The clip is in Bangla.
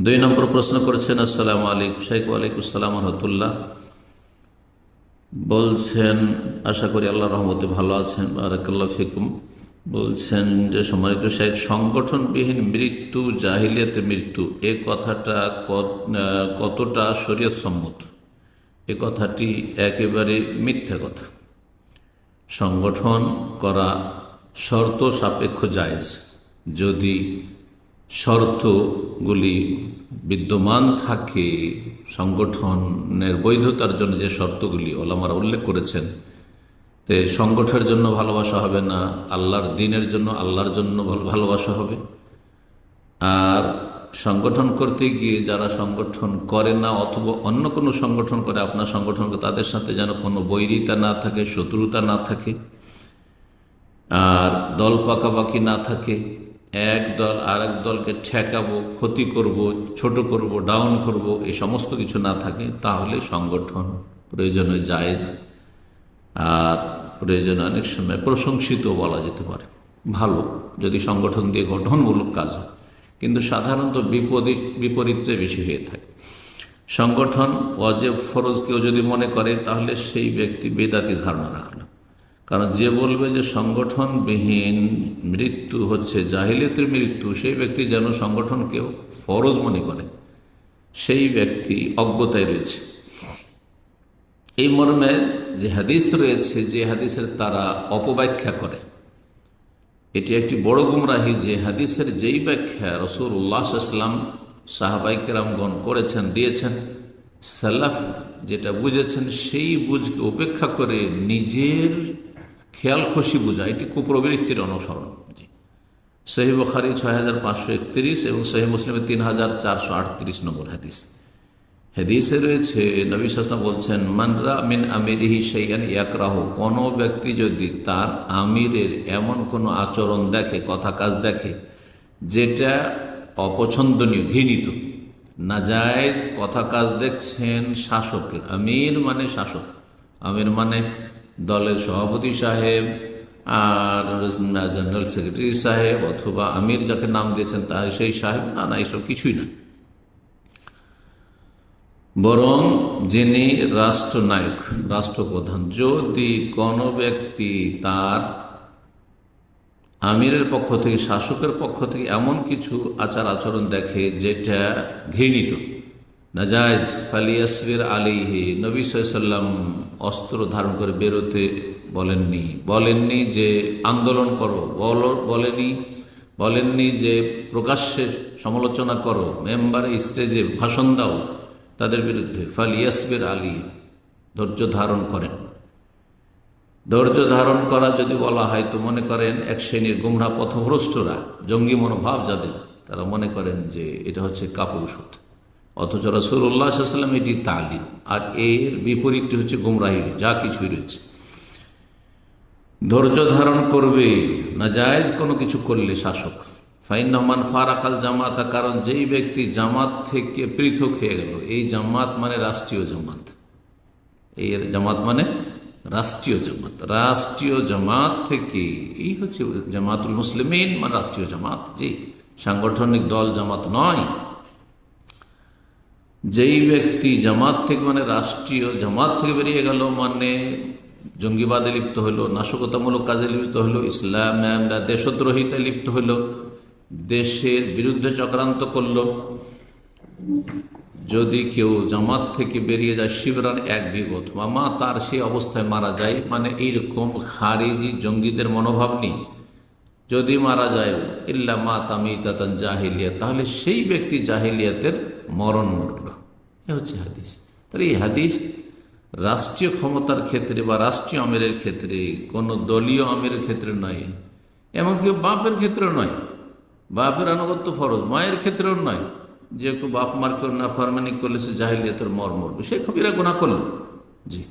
দুই নম্বর প্রশ্ন করেছেন, আসসালামু আলাইকুম। শেখ ওয়ালাইকুম আসসালাম রহমতুল্লাহ। বলছেন, আশা করি আল্লাহ রহমতে ভালো আছেন, বারাকাল্লাহ ফিকুম। বলছেন যে, সম্মানিত শেখ সংগঠনবিহীন মৃত্যু, জাহিলিয়াতে মৃত্যু, এ কথাটা কত- কতটা শরীয়ত সম্মত এ কথাটি একেবারে মিথ্যা কথা। সংগঠন করা শর্ত সাপেক্ষ জায়েজ। যদি শর্তগুলি বিদ্যমান থাকে সংগঠনের বৈধতার জন্য যে শর্তগুলি ওলামারা উল্লেখ করেছেন। তে সংগঠনের জন্য ভালোবাসা হবে না, আল্লাহর দিনের জন্য আল্লাহর জন্য ভালো- ভালোবাসা হবে। আর সংগঠন করতে গিয়ে যারা সংগঠন করে না অথবা অন্য কোনো সংগঠন করে, আপনার সংগঠন তাদের সাথে যেন কোনো বৈরিতা না থাকে, শত্রুতা না থাকে, আর দল পাকাপাকি না থাকে এক দল আর এক দলকে ঠেকাবো, ক্ষতি করব, ছোট করব ডাউন করব, এই সমস্ত কিছু না থাকে, তাহলে সংগঠন প্রয়োজনে জায়েজ আর প্রয়োজনে অনেক সময় প্রশংসিত বলা যেতে পারে। ভালো, যদি সংগঠন দিয়ে গঠনমূলক কাজ হয়। কিন্তু সাধারণত বিপদী, বিপরীতে বেশি হয়ে থাকে। সংগঠন অজেব ফরজ কেউ যদি মনে করে, তাহলে সেই ব্যক্তি বেদাতি ধারণা রাখল। কারণ যে বলবে যে সংগঠনবিহীন মৃত্যু হচ্ছে জাহিলিয়তের মৃত্যু সেই ব্যক্তি যেন সংগঠনকেও ফরজ মনে করে, সেই ব্যক্তি অজ্ঞতায় রয়েছে। এই মর্মে যে হাদিস রয়েছে, যে হাদিসের তারা অপব্যাখ্যা করে। এটি একটি বড় গুমরাহি যে হাদিসের যেই ব্যাখ্যা রসুল উল্লাহাম সাহাবাইকেরামগণ করেছেন, দিয়েছেন, সালাফ যেটা বুঝেছেন, সেই বুঝকে উপেক্ষা করে নিজের খেয়াল খুশি বোঝা এটি কুপ্রবৃত্তির অনুসরণ। জি। সহি বখারি ছয় হাজার পাঁচশো একত্রিশ এবং সহি মুসলিমের তিন হাজার চারশো আটত্রিশ নম্বর হাদিস। হাদিসে রয়েছে, নবী সাসনা বলছেন মানরা মিন আমিরিহি সেইয়ান ইয়াকরাহ কোনো ব্যক্তি যদি তার আমিরের এমন কোনো আচরণ দেখে, কথা কাজ দেখে, যেটা অপছন্দনীয়, ঘৃণিত, নাজায়জ কথা কাজ দেখছেন শাসকের, আমির মানে শাসক, আমির মানে দলের সভাপতি সাহেব আর জেনারেল সেক্রেটারি সাহেব অথবা আমির যাকে নাম দিয়েছেন তা সেই সাহেব, না না এসব কিছুই না। বরং যিনি রাষ্ট্রনায়ক, রাষ্ট্রপ্রধান, যদি কোনো ব্যক্তি তার আমিরের পক্ষ থেকে, শাসকের পক্ষ থেকে এমন কিছু আচার আচরণ দেখে যেটা ঘৃণিত নাজায়জ ফালিয়াসবির আলিহি নবী সাল্লাম অস্ত্র ধারণ করে বেরোতে বলেননি। বলেননি যে আন্দোলন করো, বল বলেনি বলেননি যে প্রকাশ্যে সমালোচনা করো মেম্বারে স্টেজে ভাষণ দাও তাদের বিরুদ্ধে। ফালিয়াসবির আলী ধৈর্য ধারণ করেন। ধৈর্য ধারণ করা যদি বলা হয় তো মনে করেন এক শ্রেণির গুমরা পথভ্রষ্টরা, জঙ্গি মনোভাব যাদের, তারা মনে করেন যে এটা হচ্ছে কাপুরুষত অথচ রসুল্লাহ সাল্লাম এটি তালিম। আর এর বিপরীতটি হচ্ছে গুমরাহি, যা কিছুই রয়েছে। ধৈর্য ধারণ করবে না জায়েজ কোনো কিছু করলে শাসক। ফাইন রহমান ফারাকাল জামাতা, কারণ যেই ব্যক্তি জামাত থেকে পৃথক হয়ে গেল, এই জামাত মানে রাষ্ট্রীয় জামাত। এই জামাত মানে রাষ্ট্রীয় জামাত। রাষ্ট্রীয় জামাত থেকে, এই হচ্ছে জামাতুল মুসলিমিন মানে রাষ্ট্রীয় জামাত। জি, সাংগঠনিক দল জামাত নয়। যেই ব্যক্তি জামাত থেকে মানে রাষ্ট্রীয় জামাত থেকে বেরিয়ে গেল মানে জঙ্গিবাদে লিপ্ত হলো, নাশকতামূলক কাজে লিপ্ত হলো, ইসলাম দেশদ্রোহিতায় লিপ্ত হলো, দেশের বিরুদ্ধে চক্রান্ত করল। যদি কেউ জামাত থেকে বেরিয়ে যায়, শিবরান এক বিগত মা তার সেই অবস্থায় মারা যায় মানে এইরকম খারিজি জঙ্গিদের মনোভাব নেই। যদি মারা যায়, ইল্লা মা তামি তাতান জাহিলিয়া তাহলে সেই ব্যক্তি জাহিলিয়াতের মরণ মরল এ হচ্ছে হাদিস। তাহলে এই হাদিস রাষ্ট্রীয় ক্ষমতার ক্ষেত্রে বা রাষ্ট্রীয় আমিরের ক্ষেত্রে, কোনো দলীয় আমিরের ক্ষেত্রে নয়, এমনকি বাপের ক্ষেত্রেও নয়। বাপের আনুগত্য ফরজ, মায়ের ক্ষেত্রেও নয়। যে বাপ মার কেউ না ফরমানি করলে সে জাহিলিয়াতের মর মরবে। সে কবিরা গোনা করল। জি।